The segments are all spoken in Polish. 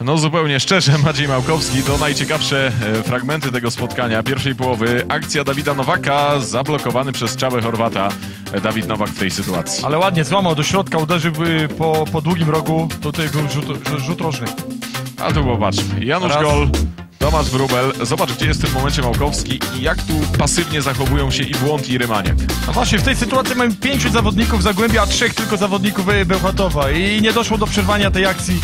No zupełnie szczerze, Maciej Małkowski to najciekawsze e, fragmenty tego spotkania. Pierwszej połowy akcja Dawida Nowaka, zablokowany przez Czabę Chorwata. E, Dawid Nowak w tej sytuacji. Ale ładnie złamał do środka, uderzył po, po długim rogu. Tutaj był rzut, rzut, rożny. A tu popatrzmy. Janusz Raz. Gol, Tomasz Wrubel. Zobacz, gdzie jest w tym momencie Małkowski i jak tu pasywnie zachowują się i Błąd i Rymaniak. No właśnie, w tej sytuacji mamy pięciu zawodników Zagłębia, a trzech tylko zawodników y, Bełchatowa. I nie doszło do przerwania tej akcji.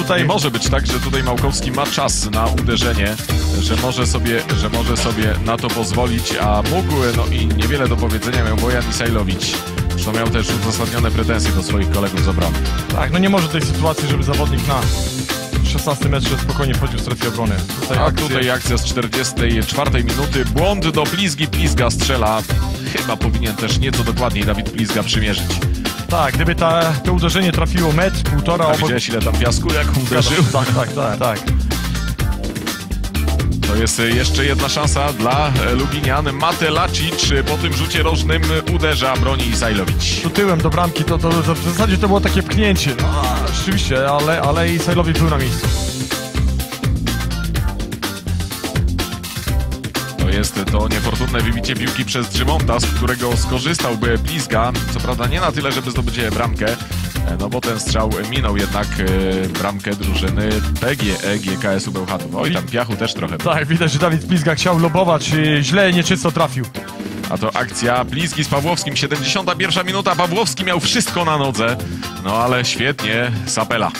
Tutaj może być tak, że tutaj Małkowski ma czas na uderzenie, że może sobie, że może sobie na to pozwolić, a mógł, no i niewiele do powiedzenia miał Bojan Isajlowicz. Zresztą miał też uzasadnione pretensje do swoich kolegów z obrony. Tak, no nie może tej sytuacji, żeby zawodnik na 16 metrze spokojnie wchodził w strefie obrony. Tutaj A tutaj akcja z 44 minuty. Błąd do Blizgi. Blizga strzela. Chyba powinien też nieco dokładniej Dawid Blizga przymierzyć. Tak, gdyby ta, to uderzenie trafiło metr, półtora A obok... widziałeś ile tam piasku, jak uderzył? Tak, tak, tak, tak. To jest jeszcze jedna szansa dla e, Lubinian. Matelacic po tym rzucie rożnym uderza, broni Isajlowicz. Tu tyłem do bramki, to, to w zasadzie to było takie pchnięcie. No, rzeczywiście, ale, ale Isailowi był na miejscu. Jest to niefortunne wybicie piłki przez Drzymonta, z którego skorzystałby Blizga. Co prawda nie na tyle, żeby zdobyć bramkę, e, no bo ten strzał minął jednak e, bramkę drużyny PGE GKS-u Bełchatów. Oj, tam piachu też trochę. Tak, widać, że Dawid Pizga chciał lobować, y, źle, nieczysto trafił. A to akcja Blizgi z Pawłowskim, 71 minuta. Pawłowski miał wszystko na nodze, no ale świetnie, Sapela.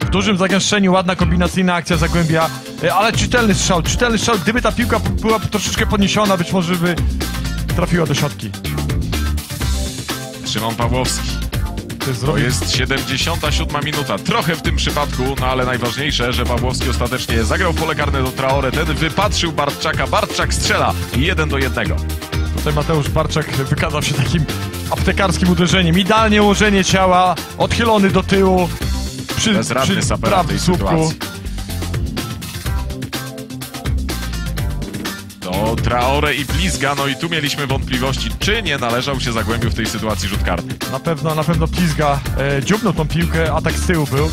W dużym zagęszczeniu, ładna kombinacyjna akcja Zagłębia, ale czytelny strzał, czytelny strzał. Gdyby ta piłka była troszeczkę podniesiona, być może by trafiła do siatki. Szymon Pawłowski. To jest To zrobił. jest 77 minuta. Trochę w tym przypadku, no ale najważniejsze, że Pawłowski ostatecznie zagrał pole karne do Traore. Ten wypatrzył Bartczaka. Bartczak strzela 1 do 1. Tutaj Mateusz Barczak wykazał się takim aptekarskim uderzeniem. Idealnie ułożenie ciała, odchylony do tyłu. Przy, Bezradny Sapela w prawym tej słupku. sytuacji. Traore i Blizga, no i tu mieliśmy wątpliwości, czy nie należał się Zagłębiu w tej sytuacji rzut karny. Na pewno, na pewno Pizga e, dziubnął tą piłkę, atak z tyłu był.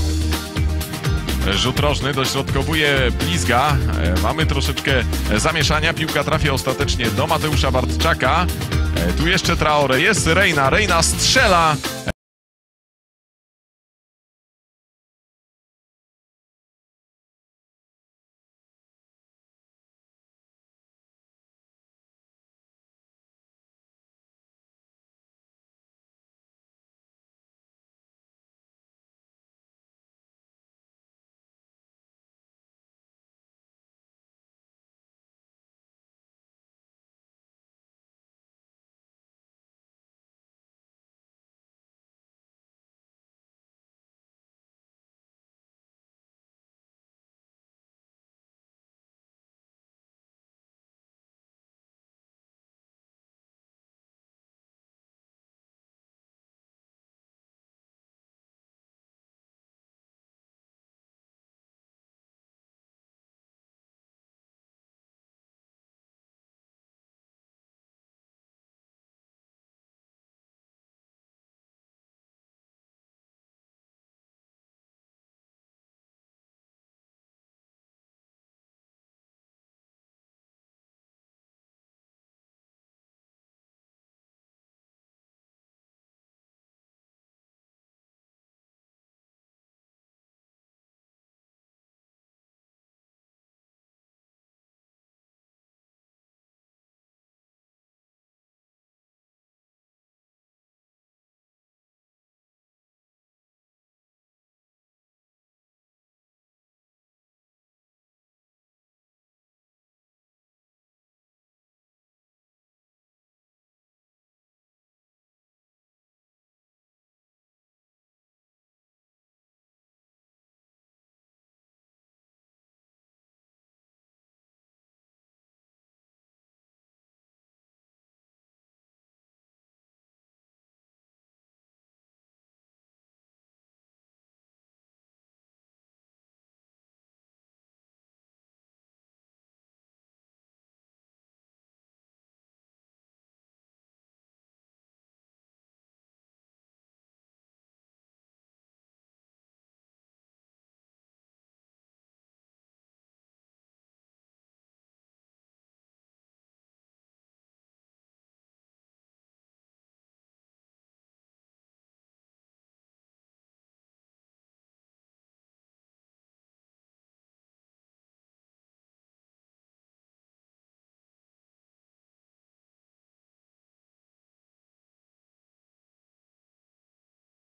Rzut rożny dośrodkowuje Blizga. E, Mamy troszeczkę zamieszania. Piłka trafia ostatecznie do Mateusza Bartczaka. E, Tu jeszcze Traore. Jest Reina. Reina strzela.